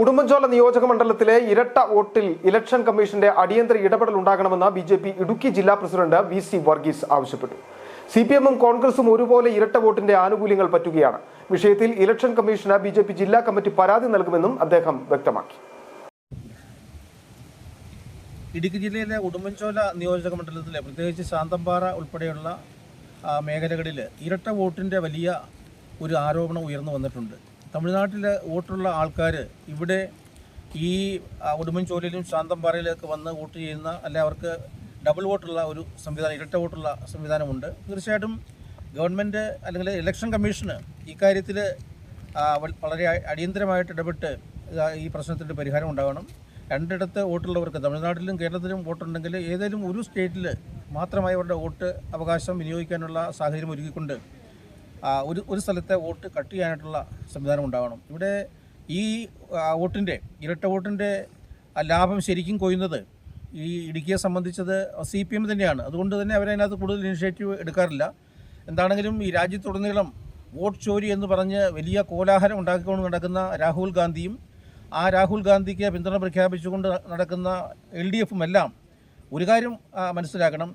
ഉടുമ്പൻചോല നിയോജക മണ്ഡലത്തിലെ ഇരട്ട വോട്ടിൽ ഇലക്ഷൻ കമ്മീഷന്റെ അടിയന്തര ഇടപെടൽ ഉണ്ടാകണമെന്ന് ബി ജെ പി ഇടുക്കി ജില്ലാ പ്രസിഡന്റ് വി സി വർഗീസ് ആവശ്യപ്പെട്ടു. സി പി എമ്മും കോൺഗ്രസും ഒരുപോലെ ഇരട്ട വോട്ടിന്റെ ആനുകൂല്യങ്ങൾ പറ്റുകയാണ്. വിഷയത്തിൽ ഇലക്ഷൻ കമ്മീഷന് ബി ജെ പി ജില്ലാ കമ്മിറ്റി പരാതി നൽകുമെന്നും അദ്ദേഹം വ്യക്തമാക്കി. ഇടുക്കി ജില്ലയിലെ ഉടുമ്പൻചോല നിയോജക മണ്ഡലത്തിലെ പ്രത്യേകിച്ച് ശാന്തമ്പാറ ഉൾപ്പെടെയുള്ള മേഖലകളിൽ ഇരട്ട വോട്ടിന്റെ വലിയ ഒരു ആരോപണം ഉയർന്നു വന്നിട്ടുണ്ട്. തമിഴ്നാട്ടിൽ വോട്ടുള്ള ആൾക്കാർ ഇവിടെ ഈ ഉടുമ്പൻചോലയിലും ശാന്തംപാറയിലൊക്കെ വന്ന് വോട്ട് ചെയ്യുന്ന അല്ലെ അവർക്ക് ഡബിൾ വോട്ടുള്ള ഒരു സംവിധാനം ഇരട്ട വോട്ടുള്ള സംവിധാനമുണ്ട്. തീർച്ചയായിട്ടും ഗവൺമെന്റ് അല്ലെങ്കിൽ ഇലക്ഷൻ കമ്മീഷന് ഇക്കാര്യത്തിൽ വളരെ അടിയന്തരമായിട്ട് ഇടപെട്ട് ഈ പ്രശ്നത്തിന്റെ പരിഹാരം ഉണ്ടാകണം രണ്ടിടത്ത് വോട്ടുള്ളവർക്ക് തമിഴ്നാട്ടിലും കേരളത്തിലും വോട്ടുണ്ടെങ്കിൽ ഏതെങ്കിലും ഒരു സ്റ്റേറ്റിൽ മാത്രമായി അവരുടെ വോട്ട് അവകാശം വിനിയോഗിക്കാനുള്ള സാഹചര്യം ഒരുക്കിക്കൊണ്ട് ഒരു ഒരു സ്ഥലത്തെ വോട്ട് കട്ട് ചെയ്യാനായിട്ടുള്ള സംവിധാനം ഉണ്ടാവണം. ഇവിടെ ഈ വോട്ടിന്റെ ഇരട്ട വോട്ടിന്റെ ലാഭം ശരിക്കും കൊയ്യുന്നത് ഈ ഇടുക്കിയെ സംബന്ധിച്ചത് സി പി എം തന്നെയാണ്. അതുകൊണ്ട് തന്നെ അവരതിനകത്ത് കൂടുതൽ ഇനിഷ്യേറ്റീവ് എടുക്കാറില്ല. എന്താണെങ്കിലും ഈ രാജ്യത്തുടനീളം വോട്ട് ചോരി എന്ന് പറഞ്ഞ് വലിയ കോലാഹലം ഉണ്ടാക്കിക്കൊണ്ട് നടക്കുന്ന രാഹുൽ ഗാന്ധിയും ആ രാഹുൽ ഗാന്ധിക്ക് പിന്തുണ പ്രഖ്യാപിച്ചുകൊണ്ട് നടക്കുന്ന എൽ ഡി എഫും എല്ലാം ഒരു കാര്യം മനസ്സിലാക്കണം.